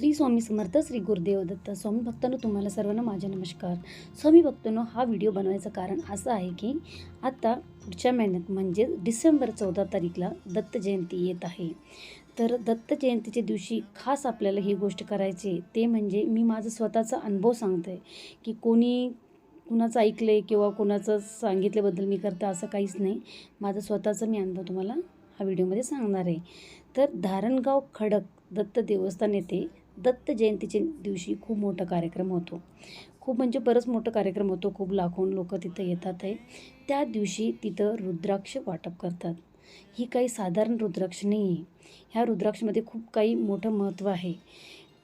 श्री स्वामी समर्थ श्री गुरुदेव दत्त स्वामी भक्तांनो तुम्हाला सर्वांना माझा नमस्कार. स्वामी भक्तांनो हा व्हिडिओ बनवायचं कारण असं आहे की आता पुढच्या महिन्यात म्हणजे डिसेंबर चौदा तारीखला दत्त जयंती येत आहे. तर दत्त जयंतीच्या दिवशी खास आपल्याला ही गोष्ट करायची ते म्हणजे मी माझा स्वतःचा अनुभव सांगते की कोणी कुणाचं ऐकलं आहे किंवा कोणाचं सांगितल्याबद्दल मी करते असं काहीच नाही. माझं स्वतःचा मी अनुभव तुम्हाला हा व्हिडिओमध्ये सांगणार आहे. तर धारणगाव खडक दत्त देवस्थान येथे दत्त जयंतीच्या दिवशी खूप मोठा कार्यक्रम होतो. खूप म्हणजे बरंच मोठा कार्यक्रम होतो. खूप लाखोन लोक तिथं येतात आहे. त्या दिवशी तिथं रुद्राक्ष वाटप करतात. ही काही साधारण रुद्राक्ष नाही आहे ह्या रुद्राक्षमध्ये खूप काही मोठं महत्त्व आहे.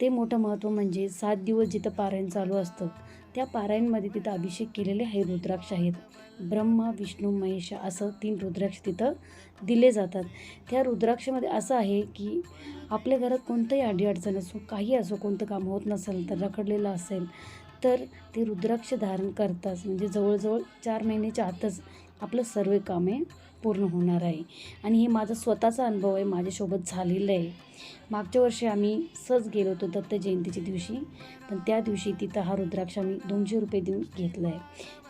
ते मोठं महत्त्व म्हणजे सात दिवस जिथं पारायण चालू असतं त्या पारायणमध्ये तिथं अभिषेक केलेले हे रुद्राक्ष आहेत. ब्रह्मा विष्णू महेश असं तीन रुद्राक्ष तिथं दिले जातात. त्या रुद्राक्षमध्ये असं आहे की आपल्या घरात कोणतंही अडीअडचण असो काही असो कोणतं काम होत नसेल तर रखडलेलं असेल तर ते रुद्राक्ष धारण करताच म्हणजे जवळजवळ चार महिन्याच्या आतच आपलं सर्व कामे पूर्ण होणार आहे. आणि हे माझा स्वतःचा अनुभव आहे माझ्यासोबत झालेलं आहे. मागच्या वर्षी आम्ही सहज गेलो होतो दत्त जयंतीच्या दिवशी. पण त्या दिवशी तिथं हा रुद्राक्ष आम्ही दोनशे रुपये देऊन घेतला आहे.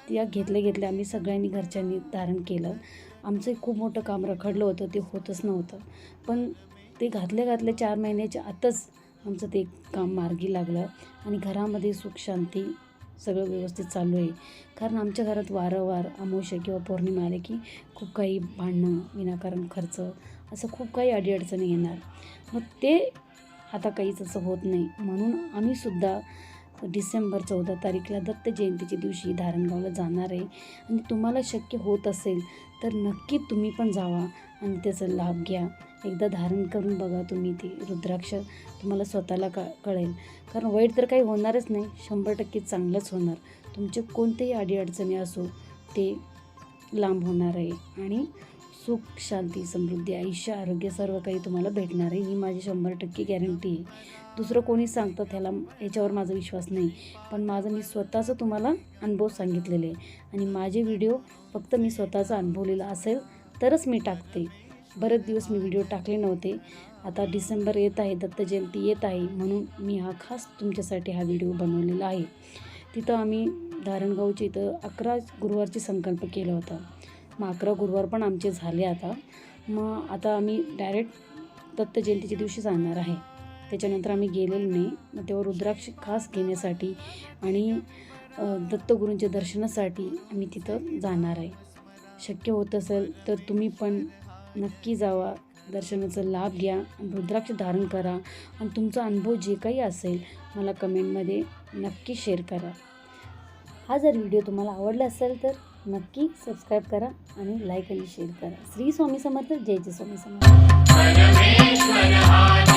त्या घेतल्या घेतल्या आम्ही सगळ्यांनी घरच्यांनी धारण केलं. आमचं एक खूप मोठं काम रखडलं होतं ते होतच नव्हतं. पण ते घातल्या घातल्या चार महिन्याच्या आतच आमचं ते काम मार्गी लागलं. आणि घरामध्ये सुख शांती सगळं व्यवस्थित चालू आहे. कारण आमच्या घरात वारंवार अमावस्या किंवा पौर्णिमा आले की खूप काही भांडणं विनाकारण खर्च असं खूप काही अडीअडचणी येणार. मग ते आता काहीच असं होत नाही. म्हणून आम्हीसुद्धा डिसेंबर चौदा तारीखला दत्त जयंतीच्या दिवशी धारणगावला जाणार आहे. आणि तुम्हाला शक्य होत असेल तर नक्की तुम्ही पण जावा आणि त्याचा लाभ घ्या. एकदा धारण करून बघा तुम्ही ते रुद्राक्ष तुम्हाला स्वतःला क कळेल. कारण वाईट तर काही होणारच नाही. शंभर टक्के चांगलंच होणार. तुमचे कोणतेही अडीअडचणी असो ते लांब होणार आहे. आणि सुख शांती समृद्धी आयुष्य आरोग्य सर्व काही तुम्हाला भेटणार आहे. ही माझी शंभर टक्के गॅरंटी आहे. दुसरं कोणी सांगतं ह्याला याच्यावर माझा विश्वास नाही. पण माझं मी स्वतःचं तुम्हाला अनुभव सांगितलेले आहे. आणि माझे व्हिडिओ फक्त मी स्वतःचा अनुभवलेला असेल तरच मी टाकते. बरेच दिवस मी व्हिडिओ टाकले नव्हते. आता डिसेंबर येत आहे दत्त जयंती येत आहे म्हणून मी हा खास तुमच्यासाठी हा व्हिडिओ बनवलेला आहे. तिथं आम्ही धारणगावच्या इथं अकरा गुरुवारची संकल्प केला होता. मग अकरा गुरुवार पण आमचे झाले आता. मग आता आम्ही डायरेक्ट दत्त जयंतीच्या दिवशी जाणार आहे. त्याच्यानंतर आम्ही गेलेलो नाही. मग तेव्हा रुद्राक्ष खास घेण्यासाठी आणि दत्तगुरूंच्या दर्शनासाठी आम्ही तिथं जाणार आहे. शक्य होत असेल तर तुम्ही पण नक्की जावा. दर्शनाचा लाभ घ्या. रुद्राक्ष धारण करा. आणि तुमचा अनुभव जे काही असेल मला कमेंटमध्ये नक्की शेअर करा. हा जर व्हिडिओ तुम्हाला आवडला असेल तर नक्की सबस्क्राईब करा आणि लाईक आणि शेअर करा. श्री स्वामी समर्थ. जय जय स्वामी समर्थ.